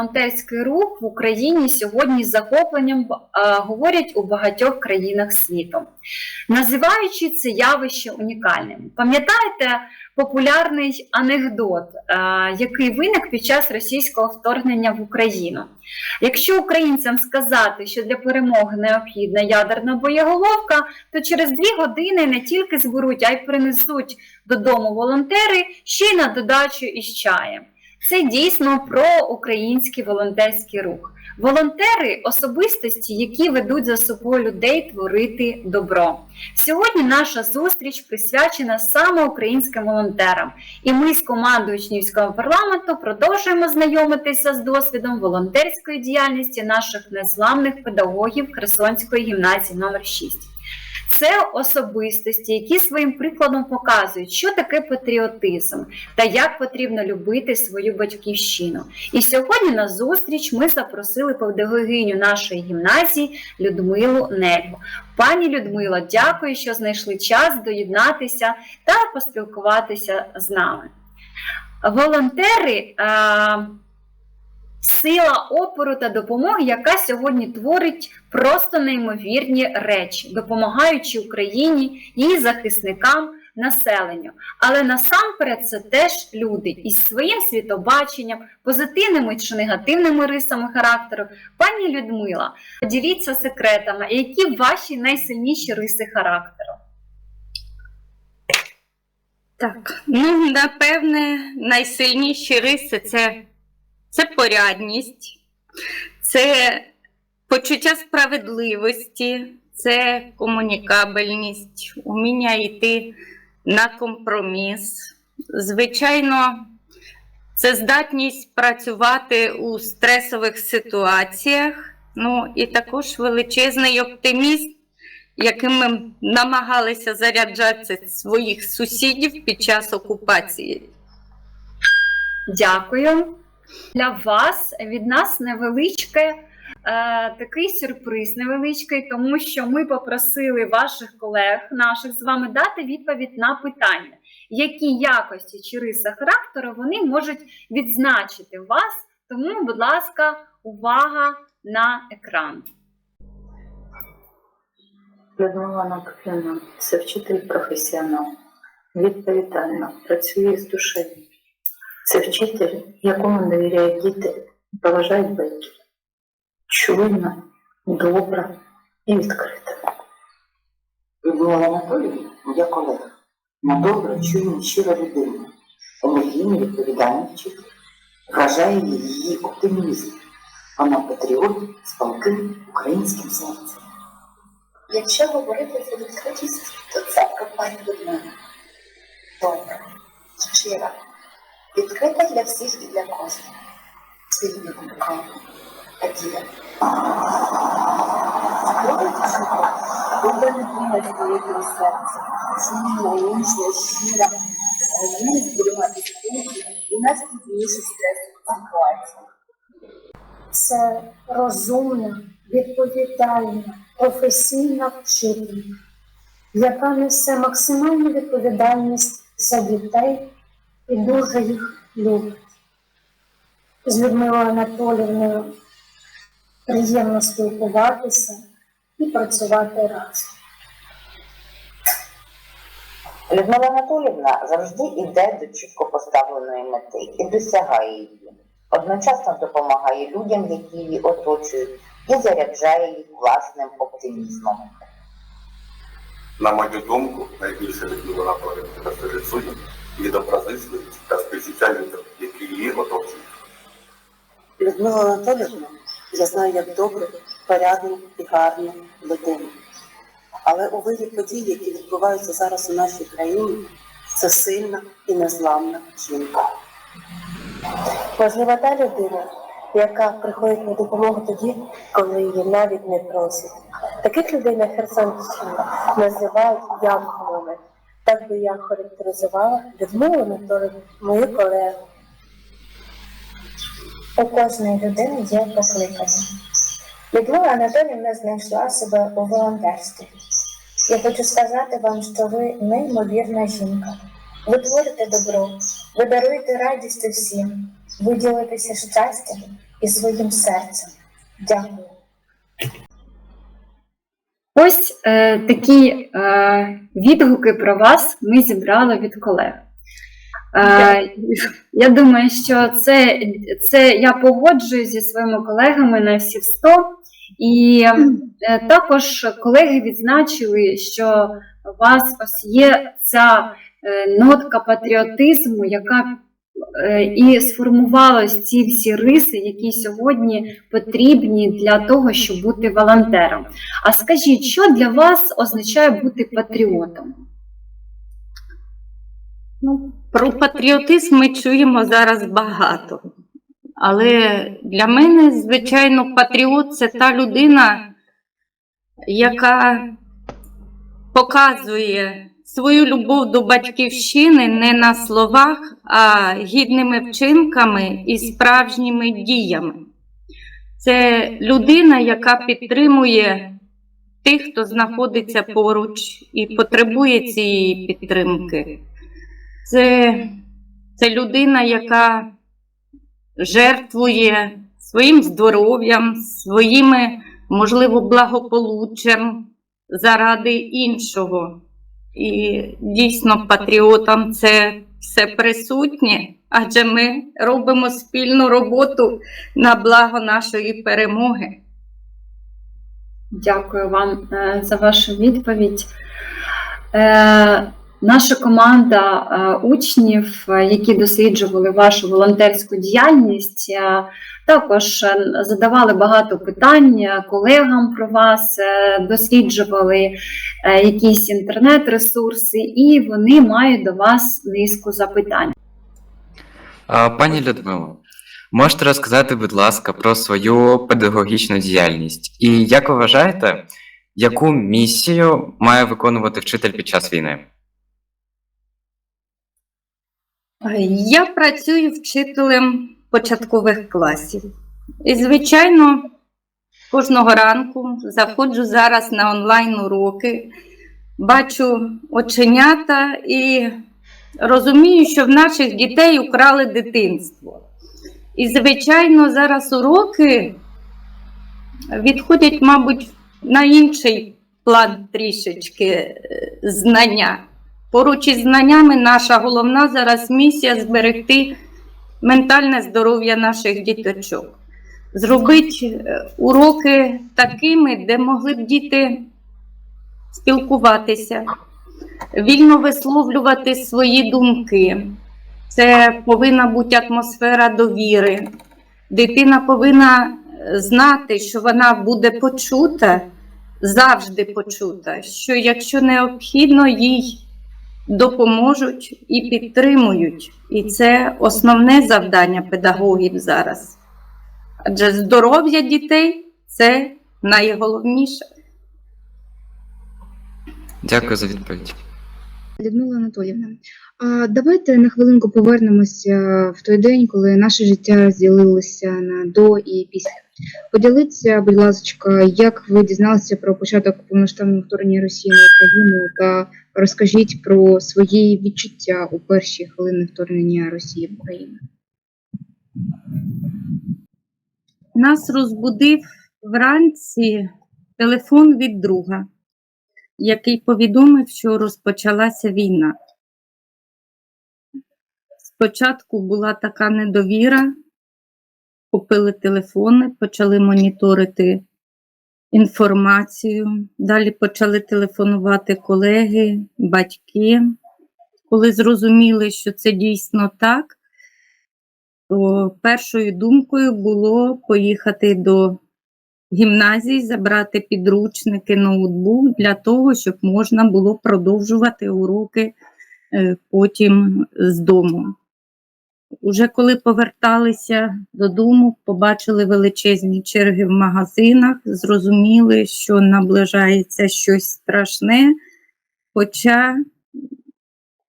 волонтерський рух в Україні сьогодні з захопленням е, говорять у багатьох країнах світу, називаючи це явище унікальним. Пам'ятаєте популярний анекдот, е, який виник під час російського вторгнення в Україну? Якщо українцям сказати, що для перемоги необхідна ядерна боєголовка, то через дві години не тільки зберуть, а й принесуть додому волонтери ще й на додачу із чаєм. Це дійсно про український волонтерський рух. Волонтери особистості, які ведуть за собою людей творити добро. Сьогодні наша зустріч присвячена саме українським волонтерам, і ми з командою учнівського парламенту продовжуємо знайомитися з досвідом волонтерської діяльності наших незламних педагогів Херсонської гімназії номер 6 це особистості, які своїм прикладом показують, що таке патріотизм та як потрібно любити свою батьківщину. І сьогодні на зустріч ми запросили педагогиню нашої гімназії Людмилу Нельгу. Пані Людмило, дякую, що знайшли час доєднатися та поспілкуватися з нами. Волонтери. Сила опору та допомоги, яка сьогодні творить просто неймовірні речі, допомагаючи Україні, її захисникам, населенню. Але насамперед це теж люди із своїм світобаченням, позитивними чи негативними рисами характеру. Пані Людмила, поділіться секретами, які ваші найсильніші риси характеру. Так, ну напевне, найсильніші риси це, це порядність, це почуття справедливості, це комунікабельність, уміння йти на компроміс. Звичайно, це здатність працювати у стресових ситуаціях, ну і також величезний оптиміст яким ми намагалися заряджати своїх сусідів під час окупації. Дякую. Для вас від нас невеличке. е, Такий сюрприз невеличкий, тому що ми попросили ваших колег, наших з вами дати відповідь на питання, які якості чи риси характеру вони можуть відзначити вас. Тому, будь ласка, увага на екран. Людмила Анатоліївна – це вчитель професіонал, відповідальна, працює з душею. Це вчитель, якому довіряють діти, поважають батьки. Чуйна, добра і відкрита. Людмила Анатоліївна, моя колега, на добра, чуйна, щира людина, енергійний відповідальний вчитель. Вражає її оптимізм. Вона патріот з палким українським серцем. Якщо говорити про відкритість, то це про пані Людмилу. Добре, щира, відкрита для всіх і для кожного. Своїми думками, надія. Закривайте життя, добре людина своєї серця, чуйна, ніжна, щира, вміє зберігати спокій у найскладніших стресових ситуаціях. це розумна, відповідальна, професійна вчителька, яка несе максимальну відповідальність за дітей і дуже їх любить. З Людмилою Анатолівною приємно спілкуватися і працювати разом. Людмила Анатоліївна завжди йде до чітко поставленої мети і досягає її. Одночасно допомагає людям, які її оточують, і заряджає їх власним оптимізмом. На мою думку, найбільше Людмила Анатоліївна характеризує її доброзичливість та співчуття які її оточують. Людмила Анатоліївна, я знаю як добру, порядну і гарну людину. Але у виді подій, які відбуваються зараз у нашій країні, це сильна і незламна жінка. Можливо, та людина, яка приходить на допомогу тоді, коли її навіть не просять. Таких людей на Херсонщині називають янголами. Так би я характеризувала Людмилу Анатолію, мою колегу. У кожної людини є покликання. Людмила Анатоліївна знайшла себе у волонтерстві. Я хочу сказати вам, що ви неймовірна жінка. Ви творите добро, ви даруєте радість усім, ви ділитеся щастям, і своїм серцем. Дякую. Ось е, такі е, відгуки про вас ми зібрали від колег. Е, я думаю, що це, це я погоджуюсь зі своїми колегами на всі 100. І е, також колеги відзначили, що у вас ось є ця е, нотка патріотизму, яка і сформувалась ці всі риси, які сьогодні потрібні для того, щоб бути волонтером. А скажіть, що для вас означає бути патріотом? Ну, про патріотизм ми чуємо зараз багато. Але для мене, звичайно, патріот це та людина, яка показує свою любов до батьківщини не на словах, а гідними вчинками і справжніми діями. Це людина, яка підтримує тих, хто знаходиться поруч і потребує цієї підтримки. Це, це людина, яка жертвує своїм здоров'ям, своїми, можливо, благополуччям заради іншого. І дійсно патріотам це все присутнє, адже ми робимо спільну роботу на благо нашої перемоги. Дякую вам е, за вашу відповідь. Е, Наша команда е, учнів, які досліджували вашу волонтерську діяльність, також е, задавали багато питань е, колегам про вас, е, досліджували якісь інтернет-ресурси, і вони мають до вас низку запитань. Пані Людмило, можете розказати, будь ласка, про свою педагогічну діяльність і як ви вважаєте, яку місію має виконувати вчитель під час війни? Я працюю вчителем початкових класів. І, звичайно, кожного ранку заходжу зараз на онлайн уроки, бачу оченята і розумію, що в наших дітей украли дитинство. І, звичайно, зараз уроки відходять, мабуть, на інший план трішечки е, знання. Поруч із знаннями наша головна зараз місія зберегти ментальне здоров'я наших діточок. Зробити е, уроки такими, де могли б діти спілкуватися, вільно висловлювати свої думки. Це повинна бути атмосфера довіри. Дитина повинна знати, що вона буде почута, завжди почута, що якщо необхідно, їй допоможуть і підтримують. І це основне завдання педагогів зараз. Адже здоров'я дітей це найголовніше. Дякую за відповідь. Людмила Анатоліївна, давайте на хвилинку повернемося в той день, коли наше життя розділилося на до і після. Поділіться, будь ласка, як ви дізналися про початок повноштабного вторгнення Росії на Україну та розкажіть про свої відчуття у перші хвилини вторгнення Росії в Україну. Нас розбудив вранці телефон від друга, який повідомив, що розпочалася війна. Спочатку була така недовіра, купили телефони, почали моніторити інформацію. Далі почали телефонувати колеги, батьки. Коли зрозуміли, що це дійсно так, то першою думкою було поїхати до гімназії, забрати підручники, ноутбук для того, щоб можна було продовжувати уроки е, потім з дому. Уже коли поверталися додому, побачили величезні черги в магазинах, зрозуміли, що наближається щось страшне, хоча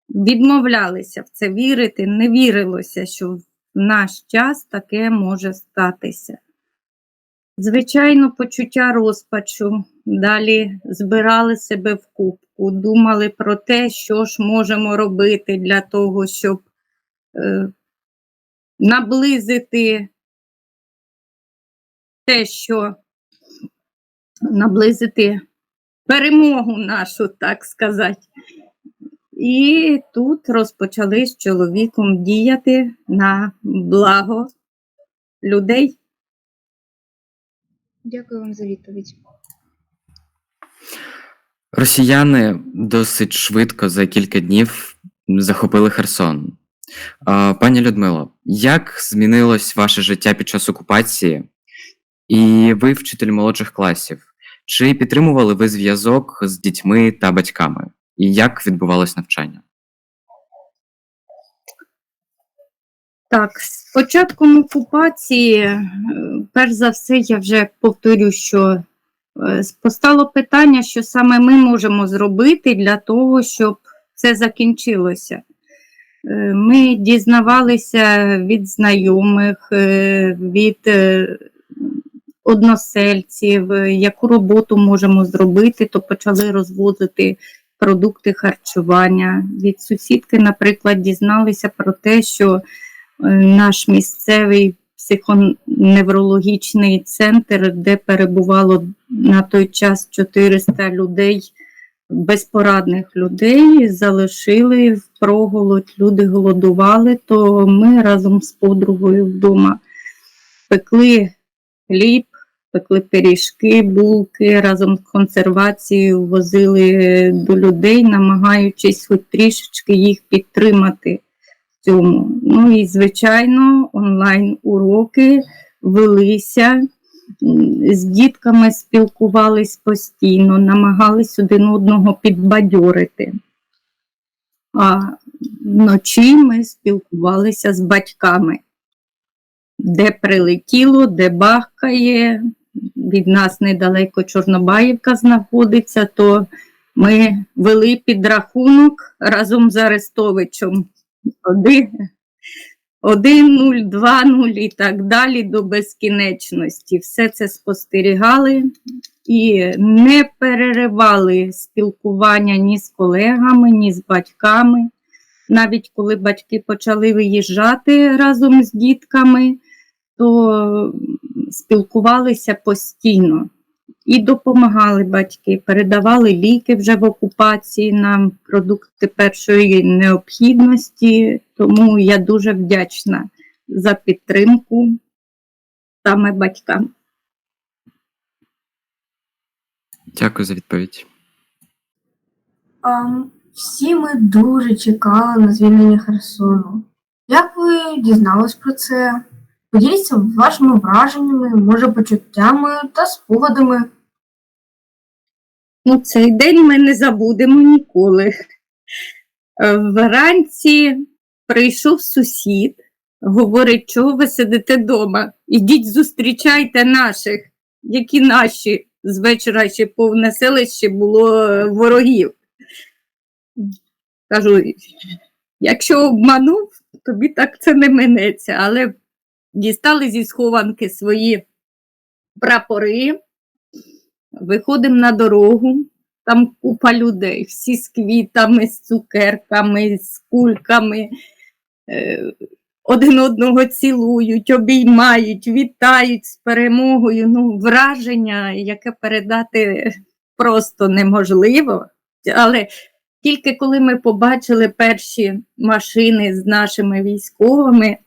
відмовлялися в це вірити, не вірилося, що в наш час таке може статися. Звичайно, почуття розпачу. Далі збирали себе в кубку, думали про те, що ж можемо робити для того, щоб е, наблизити те, що наблизити перемогу нашу, так сказати. І тут розпочали з чоловіком діяти на благо людей. Дякую вам за відповідь. Росіяни досить швидко за кілька днів захопили Херсон. Пані Людмило, як змінилось ваше життя під час окупації? І ви вчитель молодших класів. Чи підтримували ви зв'язок з дітьми та батьками? І як відбувалось навчання? Так, з початком окупації, е, перш за все, я вже повторю, що е, постало питання, що саме ми можемо зробити для того, щоб це закінчилося. Е, Ми дізнавалися від знайомих, е, від е, односельців, яку роботу можемо зробити, то почали розвозити продукти харчування. Від сусідки, наприклад, дізналися про те, що наш місцевий психоневрологічний центр, де перебувало на той час 400 людей, безпорадних людей, залишили в проголодь, люди голодували, то ми разом з подругою вдома пекли хліб, пекли пиріжки, булки, разом з консервацією возили до людей, намагаючись хоч трішечки їх підтримати в цьому. Ну і, звичайно, онлайн-уроки велися. З дітками спілкувались постійно, намагались один одного підбадьорити. А вночі ми спілкувалися з батьками де прилетіло, де бахкає. Від нас недалеко Чорнобаївка знаходиться, то ми вели підрахунок разом з Арестовичем. Один, нуль, два, нуль і так далі до безкінечності. Все це спостерігали і не переривали спілкування ні з колегами, ні з батьками. Навіть коли батьки почали виїжджати разом з дітками, то спілкувалися постійно і допомагали батьки, передавали ліки вже в окупації нам, продукти першої необхідності. Тому я дуже вдячна за підтримку саме батькам. Дякую за відповідь. Ам, всі ми дуже чекали на звільнення Херсону. Як ви дізнались про це? Поділіться вашими враженнями, може, почуттями та спогадами. Ну, цей день ми не забудемо ніколи. Е, Вранці прийшов сусід, говорить, чого ви сидите вдома? Ідіть зустрічайте наших, які наші з вечора ще повне селище було е, ворогів. Кажу, якщо обманув, тобі так це не минеться, але дістали зі схованки свої прапори, виходимо на дорогу, там купа людей, всі з квітами, з цукерками, з кульками, е, один одного цілують, обіймають, вітають з перемогою. Ну, враження, яке передати просто неможливо. Але тільки коли ми побачили перші машини з нашими військовими,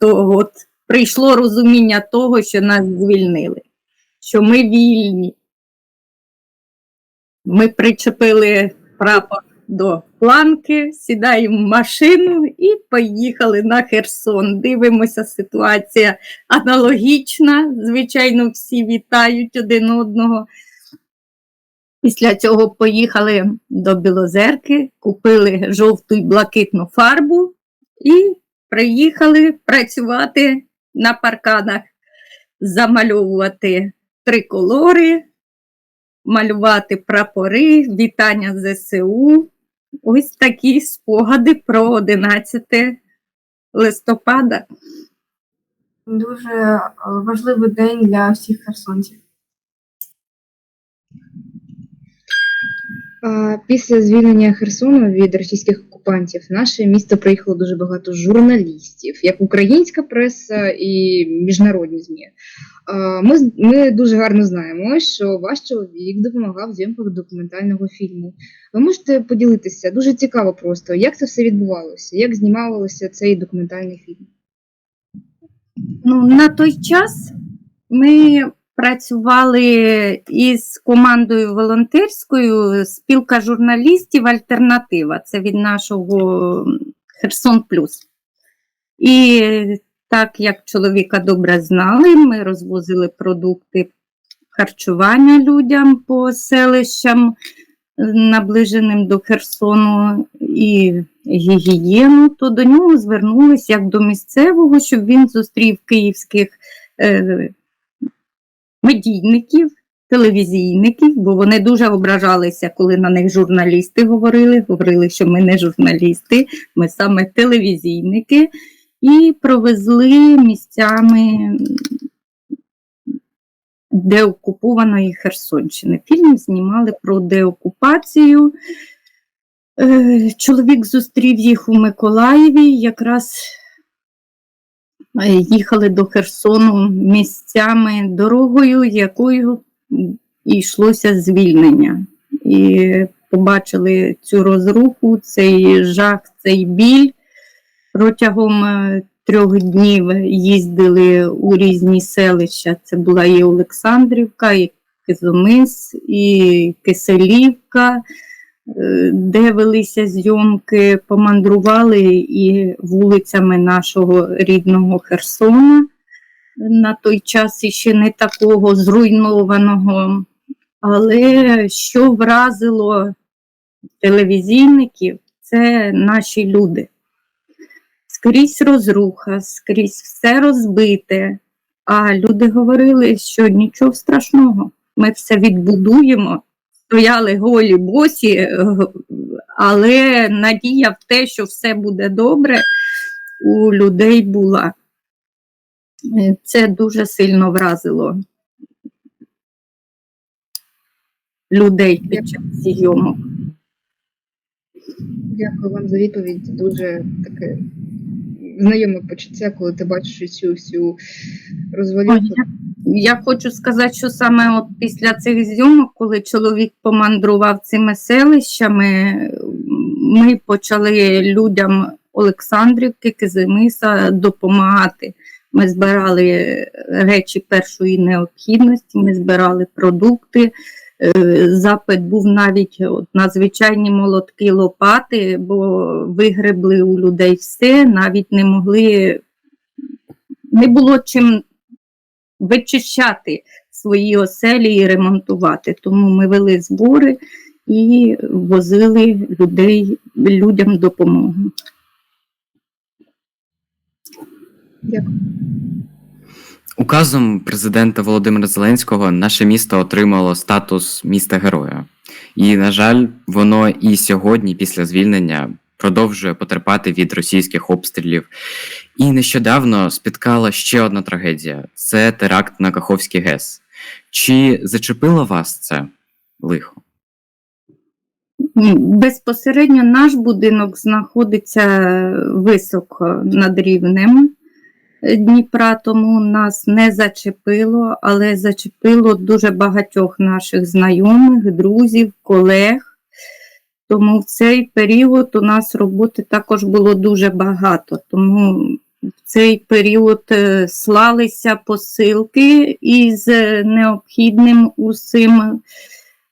то от прийшло розуміння того, що нас звільнили, що ми вільні. Ми причепили прапор до планки, сідаємо в машину і поїхали на Херсон. Дивимося, ситуація аналогічна. Звичайно, всі вітають один одного. Після цього поїхали до Білозерки, купили жовту і блакитну фарбу і приїхали працювати на парканах, замальовувати триколори, малювати прапори, вітання ЗСУ. Ось такі спогади про 11 листопада. Дуже е, важливий день для всіх херсонців. Після звільнення Херсону від російських окупантів в наше місто приїхало дуже багато журналістів, як українська преса і міжнародні ЗМІ. Ми, ми дуже гарно знаємо, що ваш чоловік допомагав зйомках документального фільму. Ви можете поділитися? Дуже цікаво просто, як це все відбувалося, як знімалося цей документальний фільм. Ну, на той час ми працювали із командою волонтерською спілка журналістів Альтернатива. Це від нашого Херсон Плюс. І так як чоловіка добре знали, ми розвозили продукти харчування людям по селищам, наближеним до Херсону, і гігієну, то до нього звернулися як до місцевого, щоб він зустрів київських е, медійників, телевізійників, бо вони дуже ображалися, коли на них журналісти говорили. Говорили, що ми не журналісти, ми саме телевізійники, і провезли місцями деокупованої Херсонщини. Фільм знімали про деокупацію. Е, Чоловік зустрів їх у Миколаєві, якраз їхали до Херсону місцями дорогою, якою йшлося звільнення. І побачили цю розруху, цей жах, цей біль. Протягом е, трьох днів їздили у різні селища. Це була і Олександрівка, і Кизомис, і Киселівка, е, де велися зйомки, помандрували і вулицями нашого рідного Херсона. На той час іще не такого зруйнованого. Але що вразило телевізійників, це наші люди. Скрізь розруха, скрізь все розбите. А люди говорили, що нічого страшного, ми все відбудуємо. Стояли голі босі, е, але надія в те, що все буде добре, у людей була. Е, Це дуже сильно вразило людей під час зйомок. Дякую вам за відповідь. Дуже таке знайоме почуття, коли ти бачиш цю всю розвалюху. Я, хочу сказати, що саме от після цих зйомок, коли чоловік помандрував цими селищами, ми почали людям Олександрівки, Кизимиса допомагати. Ми збирали речі першої необхідності, ми збирали продукти. Е, Запит був навіть от на звичайні молотки лопати, бо вигребли у людей все, навіть не могли, не було чим вичищати свої оселі і ремонтувати. Тому ми вели збори і возили людей, людям допомогу. Дякую. Указом президента Володимира Зеленського наше місто отримало статус міста героя. І, на жаль, воно і сьогодні, після звільнення, продовжує потерпати від російських обстрілів. І нещодавно спіткала ще одна трагедія це теракт на Каховський ГЕС. Чи зачепило вас це лихо? Безпосередньо наш будинок знаходиться високо над рівнем Дніпра, тому нас не зачепило, але зачепило дуже багатьох наших знайомих, друзів, колег. Тому в цей період у нас роботи також було дуже багато. Тому в цей період е, слалися посилки із е, необхідним усім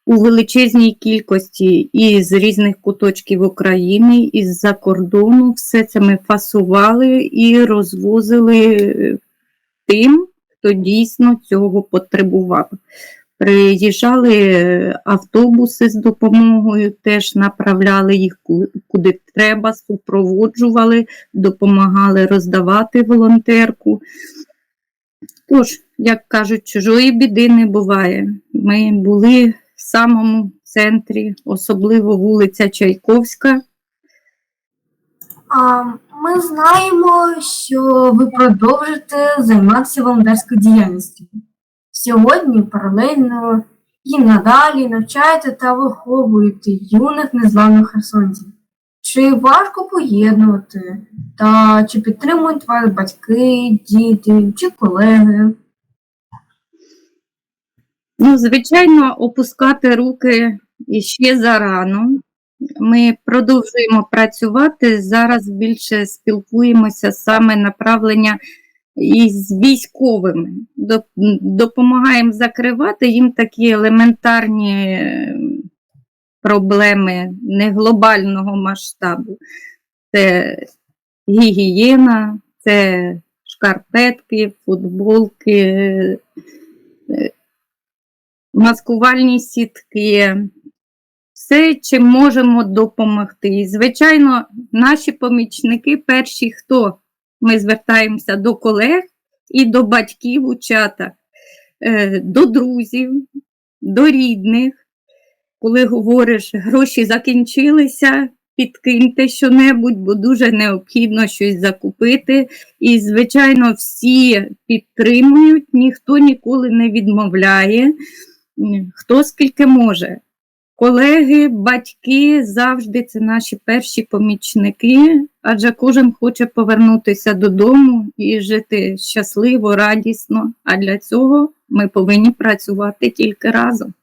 у величезній кількості і з різних куточків України, і з-за кордону. Все це ми фасували і розвозили е, тим, хто дійсно цього потребував. Приїжджали е, автобуси з допомогою, теж направляли їх куди треба, супроводжували, допомагали роздавати волонтерку. Тож, як кажуть, чужої біди не буває. Ми були в самому центрі, особливо вулиця Чайковська. А, Ми знаємо, що ви продовжите займатися волонтерською діяльністю. Сьогодні паралельно і надалі навчаєте та виховуєте юних незламних херсонців. Чи важко поєднувати? Та чи підтримують вас батьки, діти чи колеги? Ну, звичайно, опускати руки іще зарано. Ми продовжуємо працювати. Зараз більше спілкуємося саме направлення із військовими. Допомагаємо закривати їм такі елементарні е, проблеми не глобального масштабу. Це гігієна, це шкарпетки, футболки, е, маскувальні сітки, все, чим можемо допомогти. І, звичайно, наші помічники перші, хто ми звертаємося до колег і до батьків у чатах, е, до друзів, до рідних. Коли говориш, гроші закінчилися, підкиньте що-небудь, бо дуже необхідно щось закупити. І, звичайно, всі підтримують, ніхто ніколи не відмовляє, хто скільки може. Колеги, батьки завжди це наші перші помічники, адже кожен хоче повернутися додому і жити щасливо, радісно. А для цього ми повинні працювати тільки разом.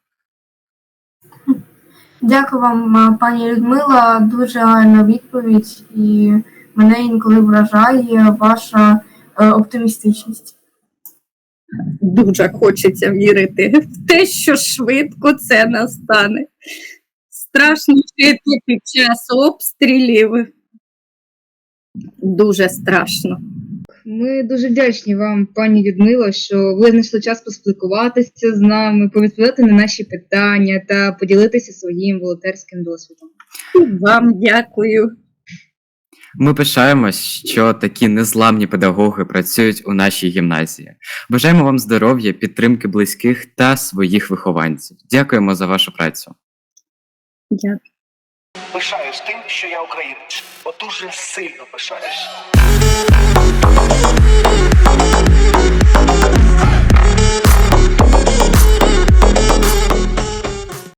Дякую вам, пані Людмила. Дуже гарна відповідь, і мене інколи вражає ваша е, оптимістичність. Дуже хочеться вірити в те, що швидко це настане. Страшно жити під час обстрілів. Дуже страшно. Ми дуже вдячні вам, пані Людмила, що ви знайшли час поспілкуватися з нами, повідповідати на наші питання та поділитися своїм волонтерським досвідом. Вам дякую. Ми пишаємось, що такі незламні педагоги працюють у нашій гімназії. Бажаємо вам здоров'я, підтримки близьких та своїх вихованців. Дякуємо за вашу працю. Дякую. Пишаюсь тим, що я українець. От дуже сильно пишаюсь.